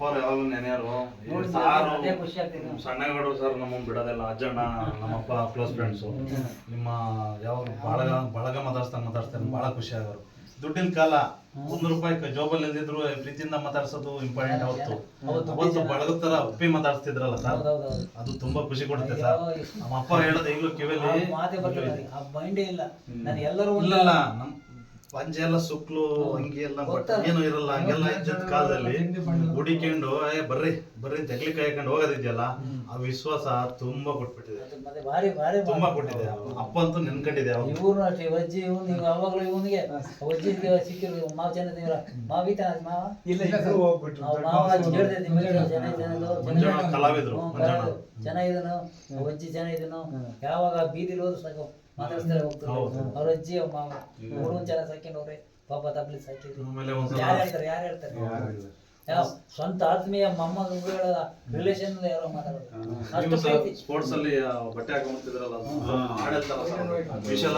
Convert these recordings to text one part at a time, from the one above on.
ಅಪ್ಪ ಯಾವಾಗಲೂ ನೆನೆಯರು. ಅದೇ ಖುಷಿ ಆಗ್ತದೆ ನಮ್ಮ ಸಣ್ಣಗೌಡರು ಸರ್ ನಮ್ಮನ್ನು ಬಿಡೋದಿಲ್ಲ. ಅಜ್ಜಣ್ಣ ನಮ್ಮಪ್ಪ ಕ್ಲೋಸ್ ಫ್ರೆಂಡ್ಸು ನಿಮ್ಮ ಯಾವಾಗ ಬಳಗ ಬಳಗ ಮಾತಾಡ್ಸ್ತಾ ಮಾತಾಡ್ತಾರೆ ಭಾಳ ಖುಷಿ ಆಗೋರು ದುಡ್ಡಿನ ಕಾಲ ಒಂದು ರೂಪಾಯಿ ಜೋಬಲ್ಲಿ ಇಲ್ದಿದ್ರು ಪ್ರೀತಿಯಿಂದ ಮಾತಾಡ್ಸೋದು ಇಂಪಾರ್ಟೆಂಟ್ ಅವತ್ತು ಅವತ್ತು ಬಳಗ ಬಳಗದ ತರ ಒಪ್ಪಿ ಮಾತಾಡ್ಸ್ತಿದ್ರಲ್ಲ ಸರ್? ಅದು ತುಂಬಾ ಖುಷಿ ಕೊಡುತ್ತೆ ಸರ್. ನಮ್ಮ ಅಪ್ಪ ಹೇಳೋದು ಈಗಲೂ ಕಿವಿಯಲ್ಲಿ ಮೈಂಡೇ ಇಲ್ಲ. ಪಂಚೆ ಎಲ್ಲ ಸುಕ್ಲು ಅಂಗಿ ಎಲ್ಲ ಏನು ಇರಲ್ಲ ಹಂಗೆಲ್ಲ ಇದ್ದಿದ್ದ ಕಾಲದಲ್ಲಿ ಹುಡಿಕೊಂಡು ಏ ಬರ್ರಿ ಬರ್ರಿ ತೆಗ್ಲಿ ಕಾಯ್ಕೊಂಡು ಹೋಗೋದಿದೆಯಲ್ಲ ಆ ವಿಶ್ವಾಸ ತುಂಬಾ ಕೊಟ್ಬಿಟ್ಟಿದೆ. ತುಂಬಾ ಕೊಟ್ಟಿದೆ. ಅಪ್ಪ ಅಂತೂ ನೆನ್ಕೊಂಡಿದೆ ಇವ್ರು ಅಷ್ಟೇ ಅಜ್ಜಿ ಇವ್ನು ನೀವು ಯಾವಾಗಲೂ ಇವನಿಗೆ ಅಜ್ಜಿ ಸಿಕ್ಕಿರು ಜನ ಚೆನ್ನಾಗಿದ್ದೀರ ಮಾವ ಈತನ ಮಾವ? ಇಲ್ಲ ಹೋಗ್ಬಿಟ್ರು. ಮಾವ ಕಲಾವಿದ್ರು, ಜನ ಚೆನ್ನಾಗಿದ್ದಾನು ಅಜ್ಜಿ ಚೆನ್ನಾಗಿದ್ದಾನು ಯಾವಾಗ ಬೀದಿಲಿ ಹೋದ್ರು ಸಾಕು. ಮಾತಾಡ್ಸ್ತಾರೆ ಹೋಗ್ತಾರೆ. ಅವ್ರ ಅಜ್ಜಿ ಅವ್ರ ಮಾವ ಅವ್ರು ಚೆನ್ನಾಗಿ ಸಾಕಿನವ್ರೆ. ಪಾಪ ತಪ್ಲಿ ಸಾಕಿದ್ರು. ಯಾರು ಹೇಳ್ತಾರೆ ಯಾರು ಹೇಳ್ತಾರೆ? ಸ್ವಂತ ಆತ್ಮೀಯ ಮೊಮ್ಮಗಳ ರಿಲೇಷನ್ ಯಾರೋ ಮಾತಾಡೋದು ಸ್ಪೋರ್ಟ್ಸ್ ಅಲ್ಲಿ ಬಟ್ಟೆ ಹಾಕೊಂಡ್ತಿದ್ರಲ್ಲ ವಿಶಾಲ್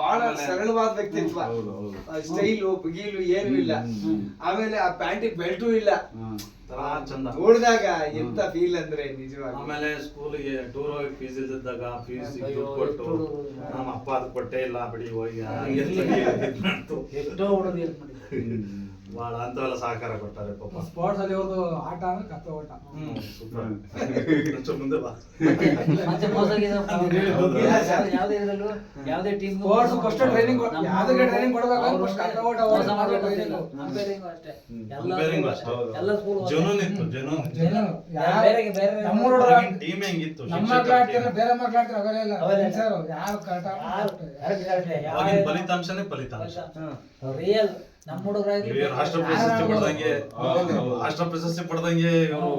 ಬಹಳ ಸರಳವಾದ ವ್ಯಕ್ತಿತ್ವ ಸ್ಟೈಲು ಬಗೀಲು ಏನು ಇಲ್ಲ. ಆಮೇಲೆ ಆ ಪ್ಯಾಂಟಿಗೆ ಬೆಲ್ಟು ಇಲ್ಲ. ತರ ಚಂದ ನೋಡಿದಾಗ ಎಂತ ಫೀಲ್ ಅಂದ್ರೆ ನಿಜವಾಗಿ ಆಮೇಲೆ ಸ್ಕೂಲಿಗೆ ಟೂರ್ ಹೋಗಿ ಫೀಸ್ ಇದ್ದಾಗ ಫೀಸ್ ದುಡ್ಡು ಕೊಟ್ಟು ನಮ್ಮ ಅಪ್ಪ ಅದು ಕೊಟ್ಟೇ ಇಲ್ಲ ಬಿಡಿ ಹೋಗಿ ಎಷ್ಟೋ ಹುಡುಗ ಬಹಳ ಅಂತವೆಲ್ಲ ಸಹಕಾರ ಕೊಟ್ಟಾರೆ ಪಾಪ. ಸ್ಪೋರ್ಟ್ಸ್ ಅಲ್ಲಿ ಒಂದು ಆಟ ಅಂದ್ರೆ ಕಪ್ಪೆ ಓಟ. ಸೂಪರ್ ಮುಂದೆ ಬಾ. ಯಾವ್ದೇ- ಯಾವ್ದೇ ಇದ್ರಲ್ಲೂ ಯಾವ್ದೇ ಟೀಮ್ ಸ್ಪೋರ್ಟ್ಸ್ ಫಸ್ಟ್ ಟ್ರೈನಿಂಗ್ ಕೊಡ್- ಟ್ರೈನಿಂಗ್ ಕೊಡಬೇಕು ಫಸ್ಟ್ ಕಪ್ಪೆ ಓಟ ಓಟ ಮಾಡ್ಬೇಕು ಅಷ್ಟೇ. ಎಲ್ಲ ಅಂಪೈರಿಂಗು ಅಷ್ಟೇ, ಎಲ್ಲ ಸ್ಕೂಲ್ ಜುನೂನ್ ಇತ್ತು ಜನೂನ್ ಜನೂನ್. ಯಾ- ಬೇರೆ ಬೇರೆ ನಮ್ಮ ಹುಡುಗ್ರು ಟೀಮ್ ಹೆಂಗಿತ್ತು ನಮ್ಮ ಶಿಕ್ಷಕರ ಮಕ್ಳು ಆಡ್ತಿರೋ team. ಬೇರೆ ಮಕ್ಳು ಆಡ್ತಿರೋ ಅವೆಲ್ಲ ಇಲ್ಲ. ಅವೆಲ್ಲ ಇಲ್ಲ. ಸರ್ ಯಾರು ಕರೆಕ್ಟ್ ಯಾರು correct correct ಯಾವ- ಅವಾಗಿನ ಫಲಿತಾಂಶನೇ ಫಲಿತಾಂಶ. ರಿಯಲ್ ನಮ್ಮ ಹುಡುಗರಾಗ್ಲಿ ಇವ್ರು ರಾಷ್ಟ್ರ ಪ್ರಶಸ್ತಿ ಪಡೆದಂಗೆ ರಾಷ್ಟ್ರ ಪ್ರಶಸ್ತಿ ಪಡೆದಂಗೆ ಇವರು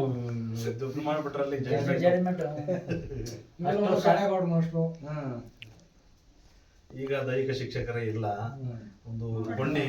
ದುಡ್ಡು ಮಾಡ್ಬಿಟ್ರಲ್ಲಿ ಜಡ್ಜ್ಮೆಂಟ್ ಜಡ್ಜ್ಮೆಂಟ್ ಇವರು ಕಡೆಗೋಡು ಮೋಸ್ಟ್ರು ಈಗ ದೈಹಿಕ ಶಿಕ್ಷಕರೇ ಇಲ್ಲ. ಒಂದು ಕೊಂಡಿ